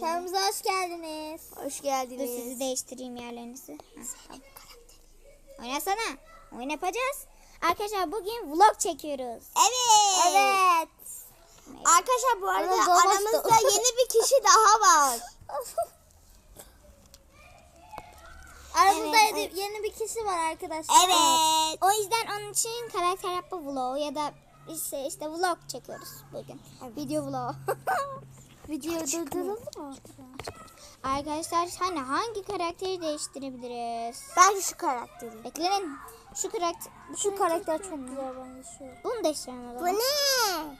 Kanalımıza hoş geldiniz. Hoş Dur geldiniz. sizi değiştireyim yerlerinizi. Ha, tamam. Oynasana. Oyun yapacağız. Arkadaşlar bugün vlog çekiyoruz. Evet. Evet. Arkadaşlar bu arada Ama aramızda da- yeni bir kişi daha var. Aramızda Evet, yeni- yeni bir kişi var arkadaşlar. Evet. O yüzden onun için karakter yapma vlog ya da işte, işte vlog çekiyoruz bugün. Video vlog. Videoyu durduralım mı? Arkadaşlar hani hangi karakteri değiştirebiliriz? Bence şu karakteri. Bekleyin. Şu karakter Şu karakter çok güzel bence şu. bunu değiştirelim Bu ne?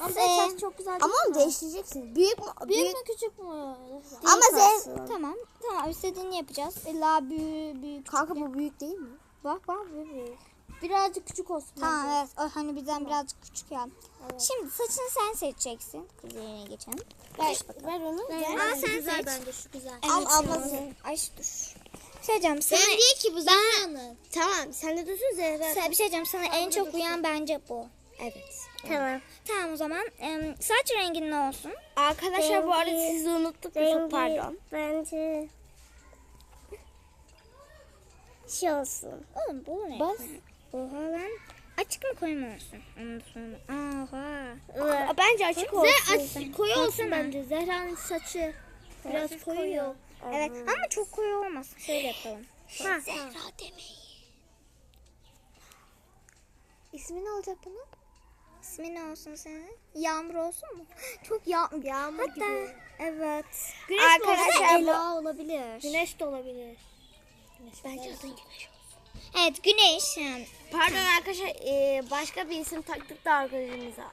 Ama saç çok güzel Ama değil onu mi? değiştireceksin. Büyük mü? Büyük mü küçük mü? Ama sen... Tamam. Tamam istediğini yapacağız. İlla büyük büyük. Kanka bu büyük değil mi? Bak bak büyük büyük. Birazcık küçük olsun. Tamam bence. evet. O hani bizden birazcık küçük ya. Evet. Şimdi saçını sen seçeceksin. Kız yerine geçelim. Ver. Ver onu. Aa, sen güzel seç. bence şu güzel. Al Evet, ablası. ya. Ay dur. Bir şey diyeceğim sana. Ben diye ki bu Zehra'nın. Tamam sen de dursun Zehra. Sana bir şey diyeceğim sana en çok uyan bence bu. Evet. Tamam. Tamam o zaman em, saç rengin ne olsun? Arkadaşlar bu arada sizi unuttuk. Çok pardon. Bence şey olsun. Oğlum bu ne? Bas. Oha lan. Açık mı koyma olsun? Ondan sonra. Oha. Aa, Bence açık olsun. aç, koyu olsun Baksana. bence. Zehra'nın saçı biraz koyu. Evet ama çok koyu olmasın. Şöyle yapalım. Ha. Zehra demeyin. İsmi ne olacak bunun? İsmi ne olsun senin? Yağmur olsun mu? Çok ya Yağmur Hatta gibi. evet. Güneş Arkadaşlar bu- Ela olabilir. Güneş de olabilir. Bence adın güneş. Evet güneş. Yani. Pardon arkadaşlar e, başka bir isim taktık da arkadaşımıza.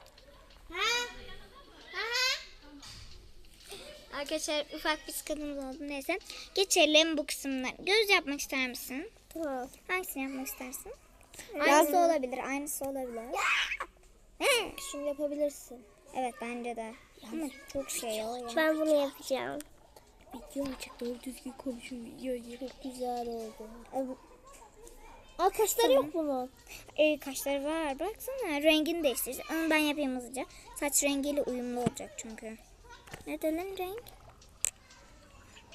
Arkadaşlar ufak bir sıkıntımız oldu. Neyse. Geçelim bu kısımlar. Göz yapmak ister misin? Tamam. Hangisini yapmak istersin? Aynısı olabilir. Aynısı olabilir. He. Şunu yapabilirsin. Evet bence de. Ama çok şey o ya. Ben bunu yapacağım. Video açık doğru düzgün konuşun videoyu. Çok güzel oldu. Evet. Aa kaşları yok bunun. Ee, kaşları var. Baksana rengini değiştir. Onu ben yapayım hızlıca. Saç rengiyle uyumlu olacak çünkü. Ne lan renk?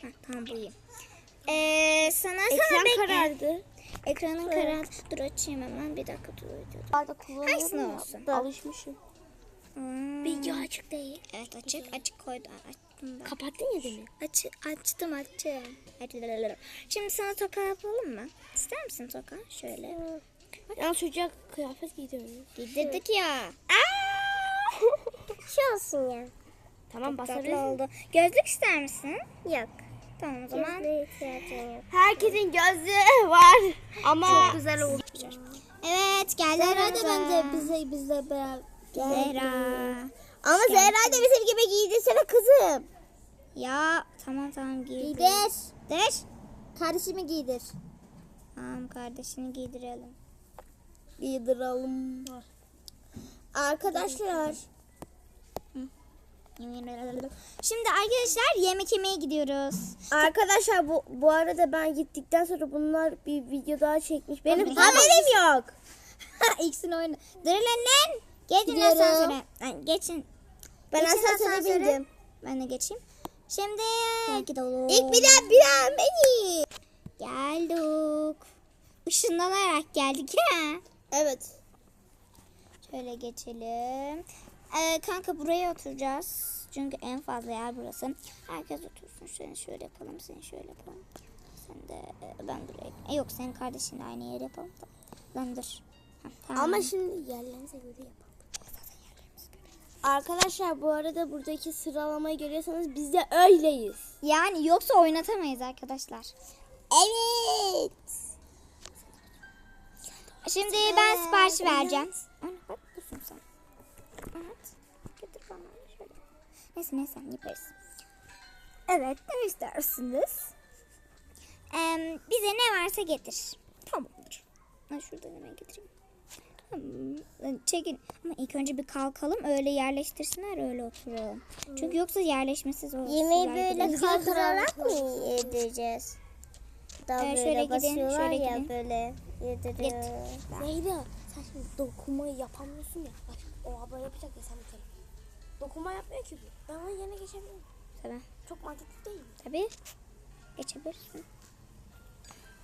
Heh, tamam bu iyi. Ee, sana sana Ekran bekle. karardı. Ekranın karardı. Dur açayım hemen. Bir dakika dur. dur. Hangisini olsun? Alışmışım. Hmm. Video açık değil. Evet açık. Açık koydu. Ben. Kapattın ya demin. Aç, açtım açtım. Şimdi sana toka yapalım mı? İster misin toka? Şöyle. Ya çocuğa kıyafet giydiriyoruz. Giydirdik ya. Şey olsun ya. Tamam basabilirsin. oldu. Gözlük ister misin? Yok. Tamam o zaman. Herkesin gözlüğü var. Ama Çok güzel oldu. Evet geldi Zehra da bence bize bizle beraber. Zehra. ama Zehra da bizim gibi giydirsene kızım. Ya tamam tamam giydir. Giydir. Der. Kardeşimi giydir. Tamam kardeşini giydirelim. Giydirelim. Arkadaşlar. Şimdi arkadaşlar yemek yemeye gidiyoruz. Arkadaşlar bu bu arada ben gittikten sonra bunlar bir video daha çekmiş. Benim Tabii. haberim yok. İkisini oyna. Dur lan lan. Geçin asansöre. Geçin. Ben asansöre. bindim. Ben de geçeyim. Şimdi gidelim. İlk bir daha bir daha beni. Geldik. Işınlanarak geldik ya. Evet. Şöyle geçelim. Ee, kanka buraya oturacağız. Çünkü en fazla yer burası. Herkes otursun. Seni şöyle yapalım. Seni şöyle yapalım. Sen de e, ben buraya. E, yok senin kardeşinle aynı yere yapalım. Tamam. Lan dur. Tamam. Ama şimdi yerlerinize göre yapalım. Arkadaşlar bu arada buradaki sıralamayı görüyorsanız biz de öyleyiz. Yani yoksa oynatamayız arkadaşlar. Evet. Şimdi ben sipariş vereceğim. Ana bak busun sen. Evet. Getir bana şöyle. Neyse neyse yaparız. Evet ne istersiniz? Ee, bize ne varsa getir. Tamamdır. Ben şuradan hemen getireyim. Tamam. Çekin. Ama ilk önce bir kalkalım öyle yerleştirsinler öyle oturalım. Çünkü yoksa yerleşmesiz olur. Yemeği böyle gidin. kaldırarak mı yedireceğiz? Daha Ee, böyle şöyle gidin, basıyorlar şöyle ya gidin. böyle yediriyor. Zeyda sen şimdi dokunmayı yapamıyorsun ya. Bak o abla yapacak ya sen bir kere. Dokunma yapmıyor ki bu. Ben onun yerine geçebilirim. tabii. Çok mantıklı değil mi? Tabii. Geçebilirsin.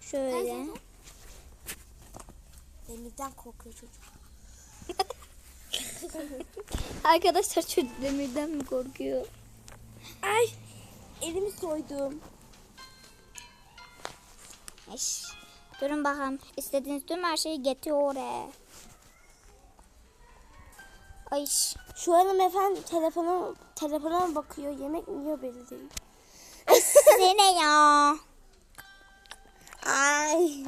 Şöyle. Demirden korkuyor çocuk. Arkadaşlar çocuk demirden mi korkuyor? Ay elimi soydum. Eş. Durun bakalım. İstediğiniz tüm her şeyi getir oraya. Ay. Şu hanımefendi telefona, telefona mı bakıyor? Yemek mi yiyor belli değil. Size ne ya? Ay.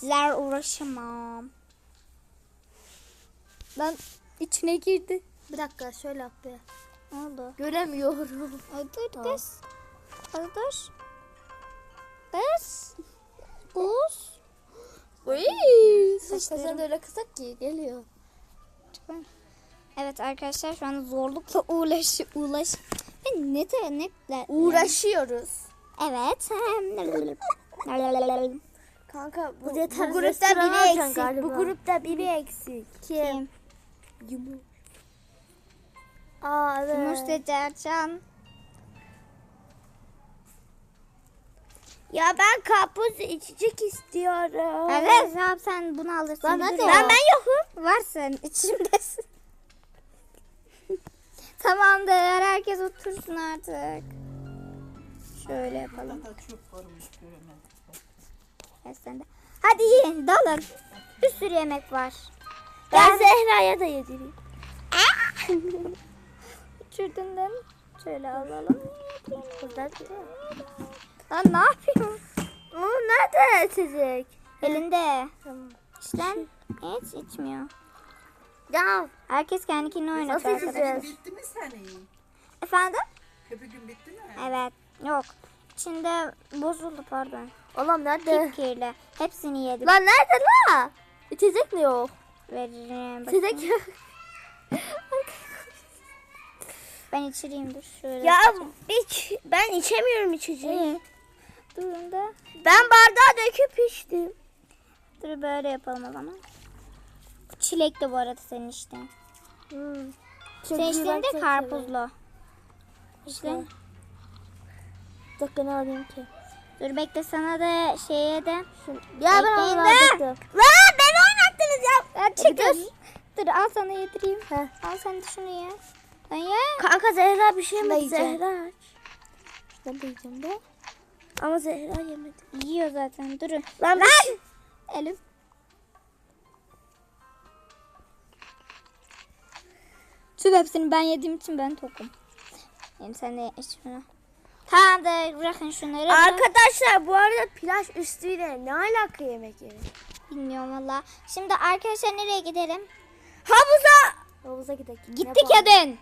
Sizler uğraşamam. Lan içine girdi. Bir dakika şöyle yap be. Ne oldu? Göremiyorum. Ay, Dur kız. Kız. Kız. Uy. Saçlarım. Saçlarım da öyle kısak ki geliyor. Evet arkadaşlar şu an zorlukla uğraş uğraş. Ben ne de ne ne- Uğraşıyoruz. Evet. Kanka bu, bu tarz grupta biri eksik. galiba. Bu grupta biri eksik. Kim? Yumur. Aa evet. Mustafa Ya ben karpuz içecek istiyorum. Evet tamam sen bunu alırsın. Hadi. dur Ben ya. ben yokum. Varsın içimdesin. Tamamdır herkes otursun artık. Şöyle yapalım. Gel sen de. Hadi yiyin dalın. Bir sürü yemek var. Ben Zehra'ya da yedireyim. Uçurdun değil mi? Şöyle alalım. Lan ne yapıyorsun? O nerede içecek? Elinde. Tamam. İşte hiç içmiyor. Ya Herkes kendini oynatıyor nasıl arkadaşlar. içeceğiz? Bitti mi senin? Efendim? Köpüğün bitti mi? Evet. Yok. İçinde bozuldu pardon. Oğlum nerede? Kirli. Hepsini yedim. Lan nerede la? İçecek mi yok? Veririm. İçecek yok. Ben içireyim dur şöyle. Ya hiç ben içemiyorum içeceği. Durun da. Ben bardağa döküp içtim. Dur böyle yapalım o zaman. Bu çilek de bu arada senin işte. Hmm. Sen içtiğin de karpuzlu. İşte. Bir dakika ne alayım ki? Dur bekle sana da şeye de. Ya ben onu alacaktım. Lan beni oynattınız ya. Ya çıkın. Dur al sana yedireyim. Heh. Al sen de şunu ye. Lan ye. Kanka Zehra bir şey mi? Zehra aç. Ben de yiyeceğim de. Ama Zehra yemedi. Yiyor zaten durun. Lan, Lan! Elif. Tüm hepsini ben yediğim için ben tokum. Yani sen de iç şunu. Tamamdır bırakın şunları. Arkadaşlar bu arada plaj üstüyle ne alaka yemek yemek? Bilmiyorum valla. Şimdi arkadaşlar nereye gidelim? Havuza. Havuza gidelim. Gittik ya dün.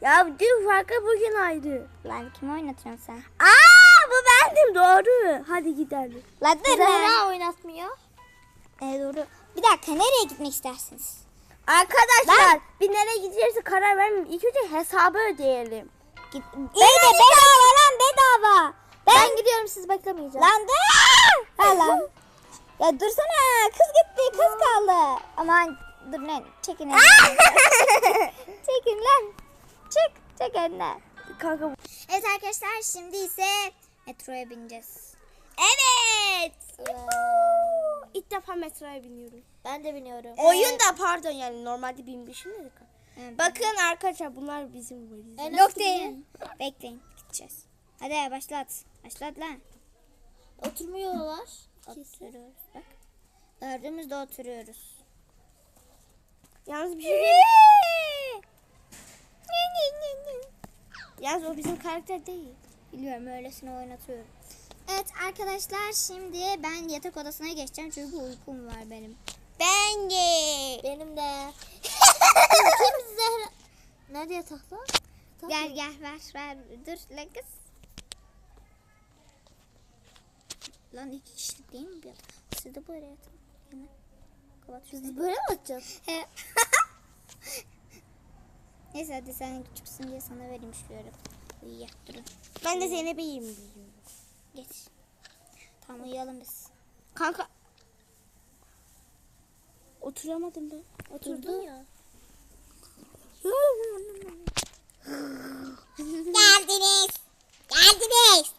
Ya dün farkı bugün ayrı. Lan kim oynatıyorsun sen? Aa bu bendim doğru. Hadi gidelim. Lan. Zehra oynatmıyor. E, doğru. Bir dakika nereye gitmek istersiniz? Arkadaşlar bir nereye gideceğiz karar vermeyeyim. İlk önce hesabı ödeyelim. Git. İyi de bedava lan bedava. Ben, gidiyorum siz beklemeyeceğim. Lan dur. Ha lan. Ya dursana kız gitti kız kaldı. Aman dur lan çekin çekin lan. Çık çek elinden. Kanka Evet arkadaşlar şimdi ise metroya bineceğiz. Evet. İlk defa metroya biniyorum. Ben de biniyorum. Oyun da pardon yani normalde binmişim de. Evet. Bakın arkadaşlar bunlar bizim valiz. Yok değil. Bekleyin gideceğiz. Hadi başlat. Başlat lan. Oturmuyorlar. Oturuyoruz bak. Dördümüz de oturuyoruz. Yalnız bir şey. Yalnız o bizim karakter değil. Biliyorum öylesine oynatıyorum. Evet arkadaşlar şimdi ben yatak odasına geçeceğim çünkü uykum var benim. Ben de. Benim de. Kim Zehra? Nerede yataklar? Gel gel ver ver dur lan kız. Lan iki kişilik değil mi bir yatak? Siz de böyle. Kapat şunu. Biz böyle mi atacağız? He. Neyse hadi sen küçüksün diye sana vereyim şöyle. Uyuya durun. Ben de Zeynep'e yiyeyim. Geç. Tamam uyuyalım biz. Kanka. Oturamadım ben. Oturdun ya. Geldiniz. Geldiniz.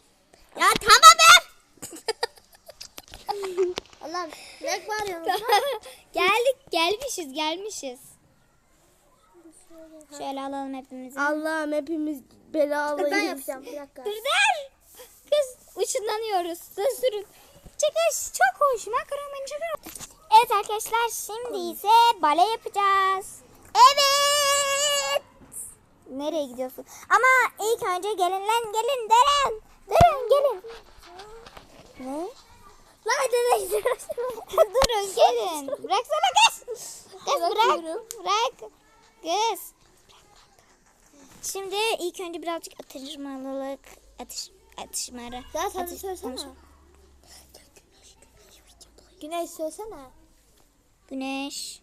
Ya tamam ben. Allah'ım ne var ya? Geldik gelmişiz gelmişiz. Şöyle alalım hepimizi. Allah'ım hepimiz belalıyız. Ben yapacağım bir dakika. Dur dur. Kız uçunlanıyoruz. Dur sürüp. Çıkış çok hoş. Makaramın çıkıyor. Evet arkadaşlar şimdi ise bale yapacağız. Evet. Nereye gidiyorsun? Ama ilk önce gelin lan gelin Deren. Deren gelin. Ne? Lan Deren Durun gelin. Bıraksana kız. Kız bırak. Bırak. Kız. Şimdi ilk önce birazcık atışmalılık, atış, atışmaları. Ya sen atış- söylesene. konuşma. Güneş söylesene. Güneş.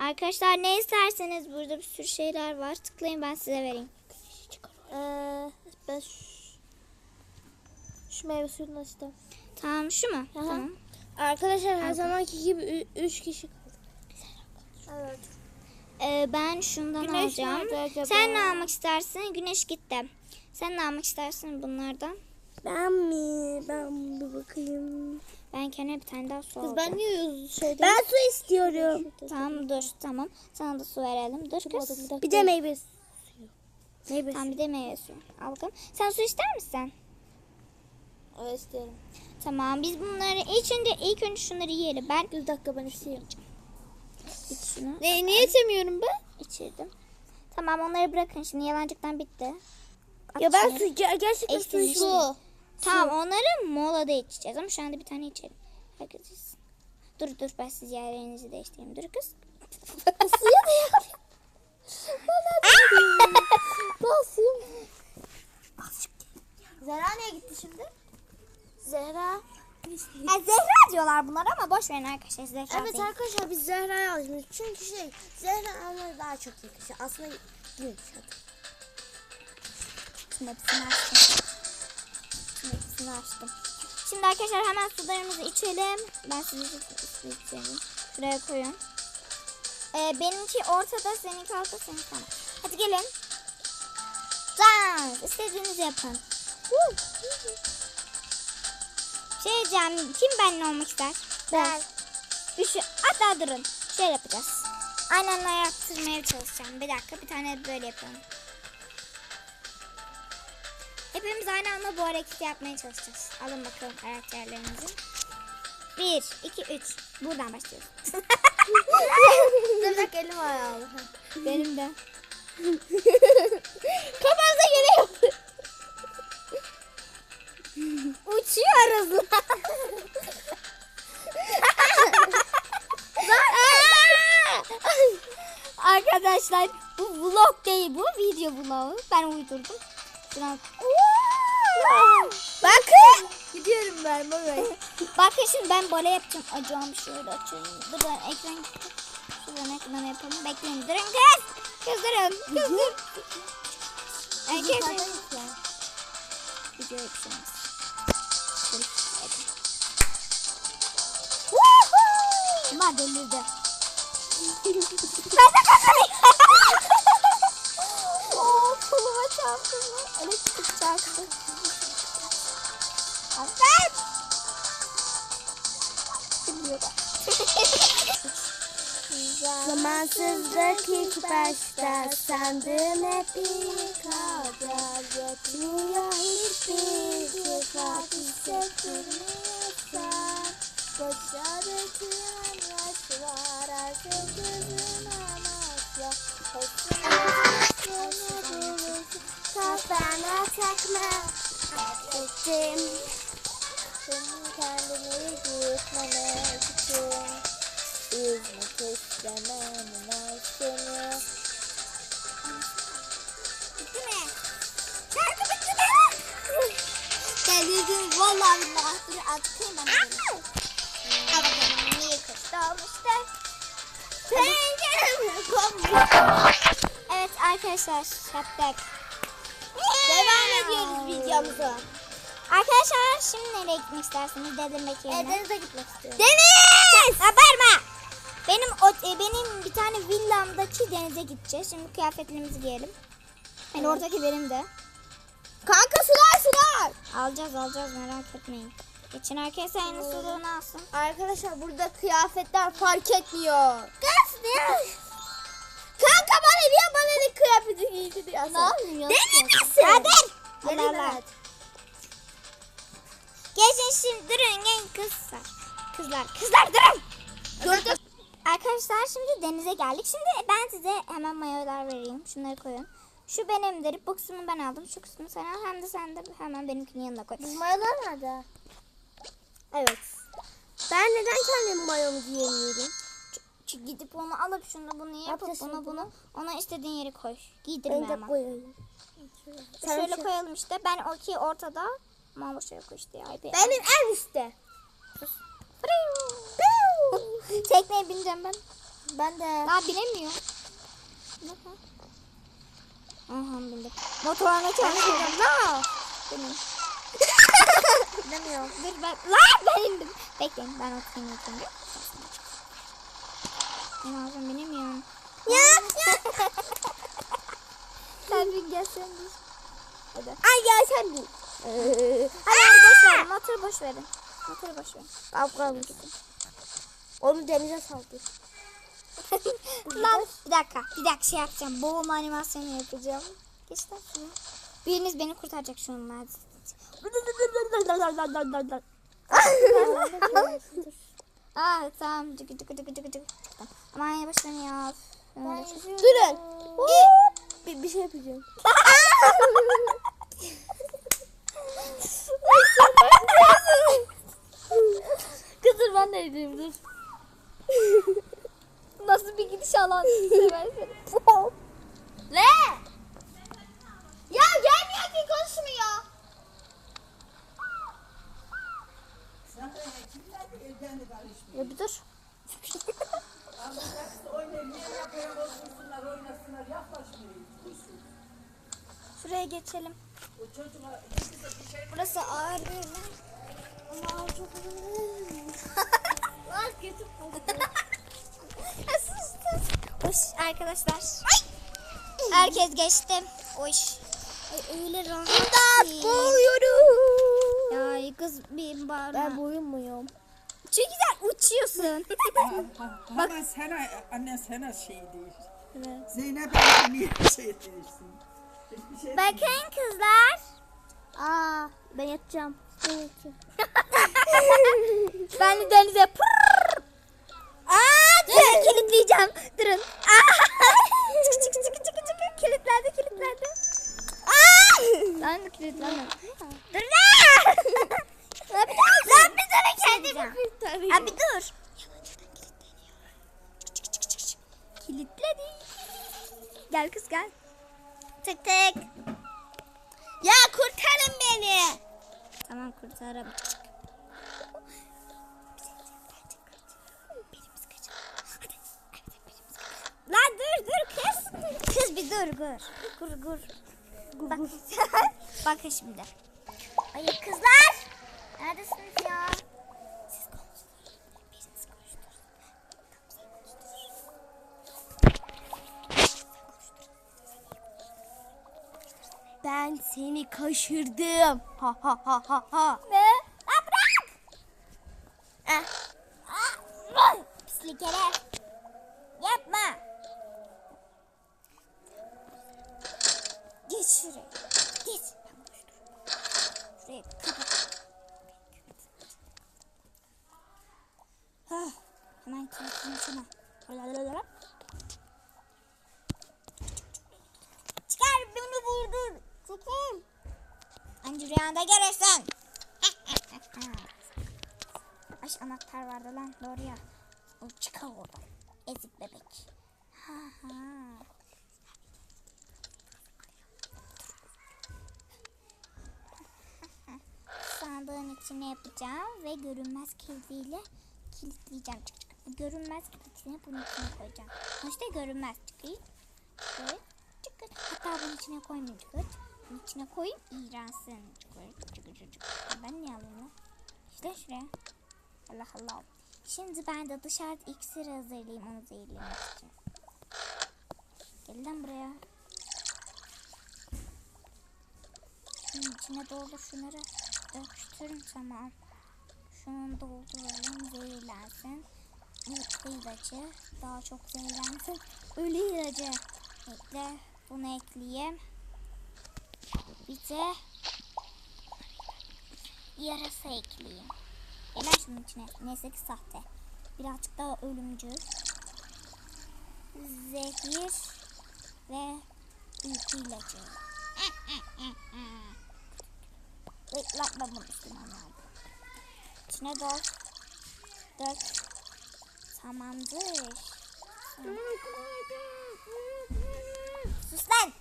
Arkadaşlar ne isterseniz burada bir sürü şeyler var. Tıklayın ben size vereyim. Ee, ben şu, şu meyve suyunu açtım. Tamam şu mu? Aha. Tamam. Arkadaşlar her zamanki gibi 3 kişi kaldık. Evet. Ee, ben şundan Güneş alacağım. Sen ne almak istersin? Güneş gitti. Sen ne almak istersin bunlardan? Ben mi? Ben bir bakayım. Ben kendime bir tane daha su Kız ben niye şeyde? Ben su istiyorum. Tamam dur tamam. Sana da su verelim. Dur kız. Bir de meyve suyu. Meyve Tamam bir de meyve suyu. Al bakalım. Sen su ister misin? Evet isterim. Tamam biz bunları ilk önce ilk önce şunları yiyelim. Ben Bir dakika ben isteyeyim. iç şunu. Ne, niye içemiyorum ben? İçirdim. Tamam onları bırakın şimdi yalancıktan bitti. At Ya ben su ger- gerçekten su Eşleşti. Tamam onları molada içeceğiz ama şu anda bir tane içelim. Herkes içsin. Dur dur ben siz yerlerinizi değiştireyim. Dur kız. Suya da yap. Nasıl? Zehra nereye gitti şimdi? Zehra. Ha, Zehra diyorlar bunlar ama boş verin arkadaşlar Zehra Evet değil. arkadaşlar biz Zehra'yı almışız. Çünkü şey Zehra onlara daha çok yakışıyor. Aslında adı. Şimdi hepsini açtım. Hepsini açtım. Şimdi arkadaşlar hemen sularımızı içelim. Ben size su içelim. Şuraya koyun. Ee, benimki ortada, seninki altta, seninki tamam. Hadi gelin. Dans. İstediğinizi yapın. Şey diyeceğim, kim benimle olmak ister? Ben. Şey, hatta durun. Şey yapacağız. Aynen yaptırmaya çalışacağım. Bir dakika, bir tane böyle yapalım. Hepimiz aynı anda bu hareketi yapmaya çalışacağız. Alın bakalım karakterlerinizi. Bir, iki, üç. Buradan başlıyoruz. Dur dakika elim ayağım. Benim de. Göre yapın. Uçuyoruz. Arkadaşlar bu vlog değil bu video vlogu. Ben uydurdum. Bakın. Gidiyorum ben baba. Bakın şimdi ben bale yapacağım. Acıyorum şöyle açayım. Dur ben ekran Şuradan ekran yapalım. Bekleyin. Durun kız. Kız durun. Kız dur. Arkadaşlar. Video yapacağız. Bunlar delirdi. Zamansızlık ilk başta sandım hep kalacak. Yetmiyor hiçbir sıfat hissettirmiyorsan. Başarıcı yaş var artık gözün amasya. Kafana takma. Ettim. Senin kendini gitmemek için Üzmek inan seni Bitti mi? Şarkı bitti mi? Delirdim vallahi billahi. Dur atayım ben bunu. Al bakalım niye kuş doğmuştur? Pencerem Evet arkadaşlar yaptık. Devam ediyoruz videomuza Arkadaşlar şimdi nereye gitmek istersiniz dedirmek yerine? Denize gitmek istiyorum Deniz! Haberme! Benim o, e, benim bir tane villamdaki denize gideceğiz. Şimdi kıyafetlerimizi giyelim. Yani oradaki benim de. Kanka sular sular Alacağız alacağız merak etmeyin. Geçin arkadaşlar yeni suluğunu alsın. Arkadaşlar burada kıyafetler fark etmiyor Kız Kanka bana niye bana ne kıyafeti giydiriyorsun? Ne yapayım ya? Deli misin? Kadir. Deli Allah Allah. Geçin şimdi durun gelin kızlar. Kızlar kızlar durun. Durduk. Arkadaşlar şimdi denize geldik. Şimdi ben size hemen mayolar vereyim. Şunları koyun. Şu benimdir. Bu kısmını ben aldım. Şu kısmını sen al. Hem de sen de hemen benimkinin yanına koy. Biz mayolar nerede? Evet. Ben neden kendim mayomu giyemiyorum? Çünkü gidip onu alıp şunu bunu yapıp yapacağız bunu bunu ona istediğin yere koy. Ben Giydirme de ama. koyayım. Şöyle koyalım işte. Ben o ki ortada. Mama şöyle koy işte. Benim en üstte. Tekneye bineceğim ben. Ben de. Daha binemiyor. Aha bindim. Motoruna çalışıyorum. La. Benim. Bilmiyorum. Dur ben. La ben indim. Bekleyin ben oturayım önce. Ben ağzım binemiyorum. Ya ya. Sen bir gelsen biz. Hadi. Ay gel sen bil. Hadi verin. Motoru boş verin. Motoru boş verin. Kavga Onu denize saldı. Lan bir dakika. Bir dakika şey yapacağım. Boğulma animasyonu yapacağım. Geç lan şunu. Biriniz beni kurtaracak şunlar. Aa tamam. Cıkı cıkı cıkı cıkı cıkı. Aman yavaşlayın ya. Durun. Bir, bir şey yapacağım. Kızır ben de edeyim dur. Bir gidiş alan. Ne? Ya gelmiyor ki konuşmuyor. Ya bir dur. Şuraya geçelim. Burası ağır değil mi? Ama çok Var kötü Hoş arkadaşlar. Herkes geçti. Hoş. Ay, öyle rahat ki. boğuyorum. Ya kız bir bağırma. Ben boyunmuyorum. Çok güzel uçuyorsun. Bak. Ama sana, anne sana şey değil. Evet. Zeynep anne niye şey değilsin? Şey Bakın kızlar. Aa, ben yatacağım. Ben yatacağım. Ben de denize pırrrr. Aa, kilitleyeceğim. Durun. Çık çık çık çık çık. Kilitlendi, kilitlendi. Aa! Lan kilitlenme. Dur lan. Bir dur. Lan bir dur kendimi kurtarayım. Abi dur. Kilitledi. Gel kız gel. Tık tık. Ya kurtarın beni. Tamam kurtarım. Dur dur. Gur gur. Bak. Bakın şimdi. Ay kızlar. Neredesiniz ya? Ben seni kaşırdım. Ha ha ha ha ha. Ne? Çıkar beni vurdun. Çekil. Anca rüyanda görürsün. Ay anahtar vardı lan doğru ya. O çıkar oradan. Ezik bebek. Ha ha. Sandığın içine yapacağım ve görünmez kildiyle kilitleyeceğim. Çık çık. Görünmez kilitini bunun içine koyacağım. İşte görünmez çıkayım. Şöyle çıkın. Hatta bunun içine koymayayım çıkın. Bunun içine koyayım iğrensin. Çıkın çıkın çıkın. Ben niye alayım lan? İşte şuraya. Allah Allah. Şimdi ben de dışarıda iksir hazırlayayım onu zehirlemek için. Gel lan buraya. Şunun içine doldur şunları. Döktürün tamam. Şunu dolduralım zehirlensin. Uyku ilacı. Daha çok zehirlensin. Ölü ilacı. Ekle. Bunu ekleyeyim. Bir de yarasa ekleyeyim. Gelen şunun içine. Neyse ki sahte. Birazcık daha ölümcül. Zehir ve uyku ilacı. Lan bunu istemem lazım. İçine dol. Dök. Tamamdır. Sus lan.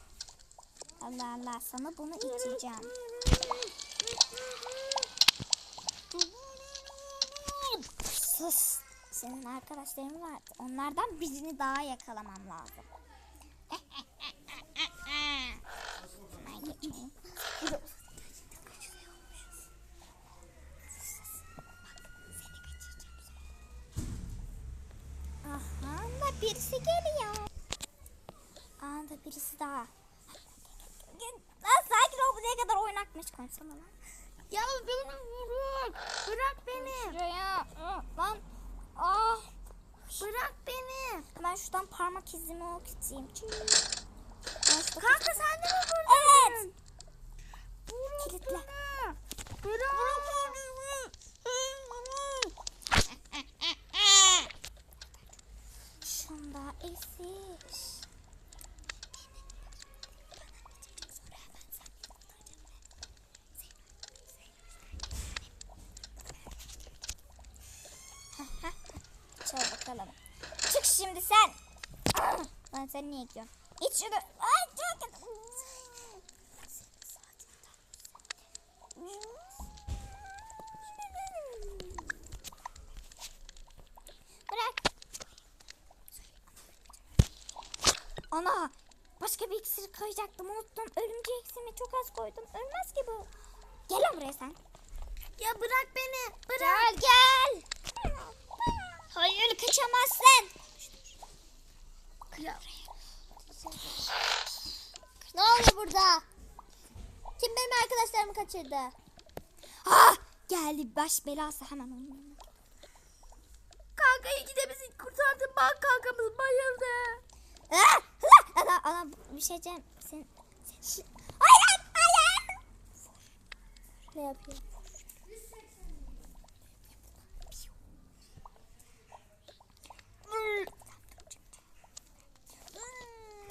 Allah Allah sana bunu içeceğim. Sus. Senin arkadaşların vardı. Onlardan birini daha yakalamam lazım. Hemen geçeyim. Yürü. Aha da birisi geliyor. Aa da birisi daha. Lan sakin ol buraya kadar konuşsana lan. Ya beni vurun. Bırak beni. Şuraya. Lan. Ah. Bırak beni. Ben şuradan parmak izimi okutayım. Kanka sen de mi buradasın? Evet. Kilitle. Bırak. Şunda esir. Çal bakalım. Çık şimdi sen. Sen niye gidiyorsun? İç şunu. Ay çok Bırak. Ana başka bir iksir koyacaktım unuttum. Ölümcül iksirimi çok az koydum. Ölmez ki bu. Gel lan buraya sen. Ya bırak beni. Gel gel. Hayır kaçamazsın. Ya. Ne oluyor burada? Kim benim arkadaşlarımı kaçırdı? Ah geldi baş belası hemen oynayalım. Kanka iyi ki de bizi kurtardın. Bak kankamız bayıldı. Ah, ana, ana bir şey diyeceğim. Sen, sen... Hayır hayır. Ne yapıyor?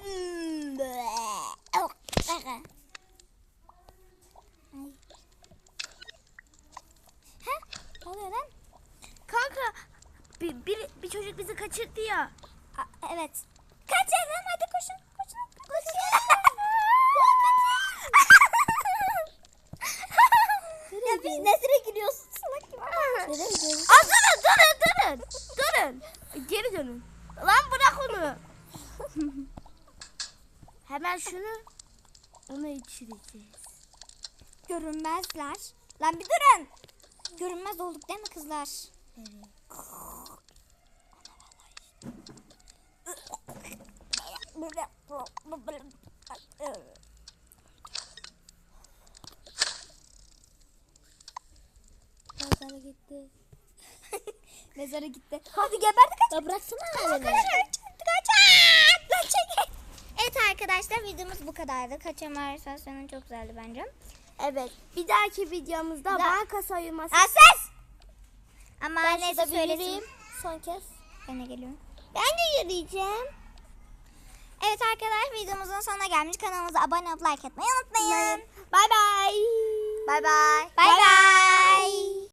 Hmm, bleh. Oh, ah. Ay. Ha? Ne oluyor lan? Kanka bir, bir, bir çocuk bizi kaçırdı ya. Evet. Kaçalım hadi koşun. Koşun. Koşun. ya biz nesine gülüyorsun salak gibi. Aa, durun durun durun. Durun. Geri dönün. Lan bırak onu. Hemen şunu ona içireceğiz. Görünmezler. Lan bir durun. Görünmez olduk değil mi kızlar? Mezara gitti. Mezara gitti. Hadi geberdi kaç. Ya bıraksana beni. Evet arkadaşlar videomuz bu kadardı. Kaçama istasyonu çok güzeldi bence. Evet. Bir dahaki videomuzda Da- banka soyulması. Asas. Ama Ben neyse söylesin. Son kez. Ben de geliyorum. Ben de yürüyeceğim. Evet arkadaşlar videomuzun sonuna gelmiş. Kanalımıza abone olup like etmeyi unutmayın. Bay bay. Bay bay. Bay bay.